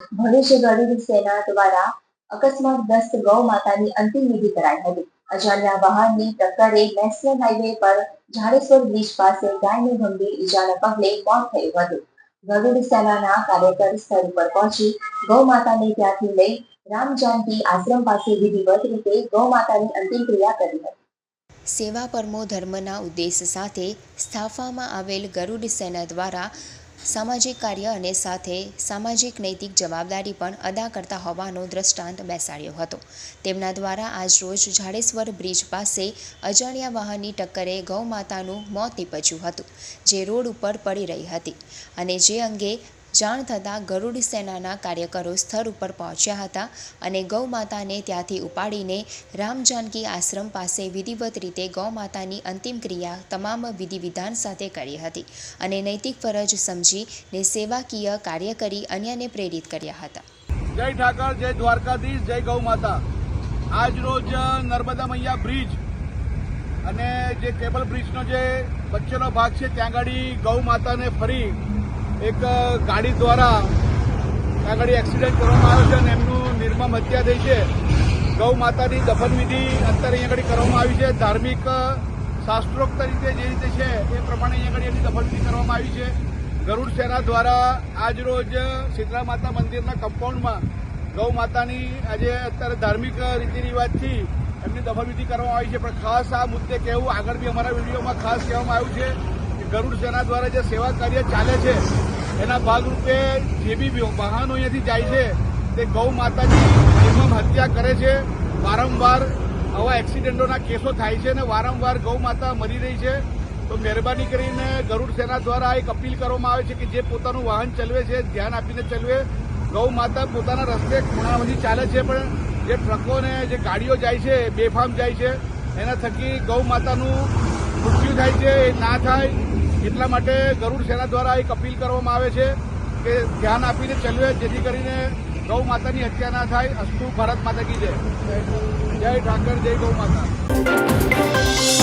ભરૂચ સેના દ્વારા અકસ્માતગ્રસ્ત ગૌ માતાની અંતિમ વિધિ કરાઈ હતી. અજાણ્યા વાહનની ટક્કરે નેશનલ હાઈવે પર ઝાડેશ્વર બ્રિજ પાસે ગાયને ગંભીર ઈજાના પગલે મોત થયું હતું. ગરુડ સેનાના કાર્યકર સ્થળ પર પહોંચી ગૌ માતાને ત્યાંથી લઈ રામ જાનકી આશ્રમ પાસે વિધિવત રીતે ગૌ માતાની અંતિમ ક્રિયા કરી હતી. સેવા પરમો ધર્મના ઉદ્દેશ સાથે સ્થાપવામાં આવેલ ગરુડ સેના દ્વારા સામાજિક કાર્ય અને સાથે સામાજિક નૈતિક જવાબદારી પણ અદા કરતા હોવાનો દ્રષ્ટાંત બેસાડ્યો હતો. તેમના દ્વારા આજરોજ ઝાડેશ્વર બ્રિજ પાસે અજાણ્યા વાહનની ટક્કરે ગૌમાતાનું મોત નીપજ્યું હતું, જે રોડ ઉપર પડી રહી હતી અને જે અંગે જાણ થતાં ગરુડ સેનાના કાર્યકરો સ્થળ ઉપર પહોંચ્યા હતા અને ગૌ માતાને ત્યાંથી ઉપાડીને રામ જાનકી આશ્રમ પાસે વિધિવત રીતે ગૌ માતાની અંતિમ ક્રિયા તમામ વિધિ વિધાન સાથે કરી હતી અને નૈતિક ફરજ સમજીને સેવાકીય કાર્ય કરી અન્યને પ્રેરિત કર્યા હતા. જય ઠાકર, જય દ્વારકાધીશ, જય ગૌ માતા આજ રોજ નર્મદા મૈયા બ્રિજ અને જે કેબલ બ્રિજનો જે વચ્ચેનો ભાગ છે, ત્યાં આગળ ગૌ માતાને ફરી એક ગાડી દ્વારા આગળ એક્સિડન્ટ કરવામાં આવ્યો છે અને એમનું નિર્મમ હત્યા થઈ છે. ગૌ માતાની દફનવિધિ અત્યારે અહીંયા આગળ કરવામાં આવી છે. ધાર્મિક શાસ્ત્રોક્ત રીતે જે રીતે છે એ પ્રમાણે અહીંયા આગળ એની દફનવિધિ કરવામાં આવી છે. ગરુડ સેના દ્વારા આજ રોજ શીતળા માતા મંદિરના કમ્પાઉન્ડમાં ગૌ માતાની આજે અત્યારે ધાર્મિક રીતિ રિવાજથી એમની દફનવિધિ કરવામાં આવી છે. પણ ખાસ આ મુદ્દે કહેવું આગળ બી અમારા વિડીયોમાં ખાસ કહેવામાં આવ્યું છે. ગરુડ સેના દ્વારા જે સેવા કાર્ય ચાલે છે, એના ભાગરૂપે જે બી વાહનો અહીંયાથી જાય છે, તે ગૌ માતાની નિર્મમ હત્યા કરે છે. વારંવાર આવા એક્સિડન્ટોના કેસો થાય છે અને વારંવાર ગૌ માતા મરી રહી છે. તો મહેરબાની કરીને ગરુડ સેના દ્વારા એક અપીલ કરવામાં આવે છે કે જે પોતાનું વાહન ચલવે છે, ધ્યાન આપીને ચલવે. ગૌ માતા પોતાના રસ્તે ખૂણામાંથી ચાલે છે, પણ જે ટ્રકો ને જે ગાડીઓ જાય છે, બેફામ જાય છે, એના થકી ગૌ માતાનું મૃત્યુ થાય છે. એ ના થાય. એટલા માટે ગરુડ સેના દ્વારા એક અપીલ કરવામાં આવે છે કે ધ્યાન આપીને ચલવે, જેથી કરીને ગૌ માતાની હત્યા ના થાય. અસ્તુ ભારત માતા કી જય. જય ઠાકર, જય ગૌ માતા.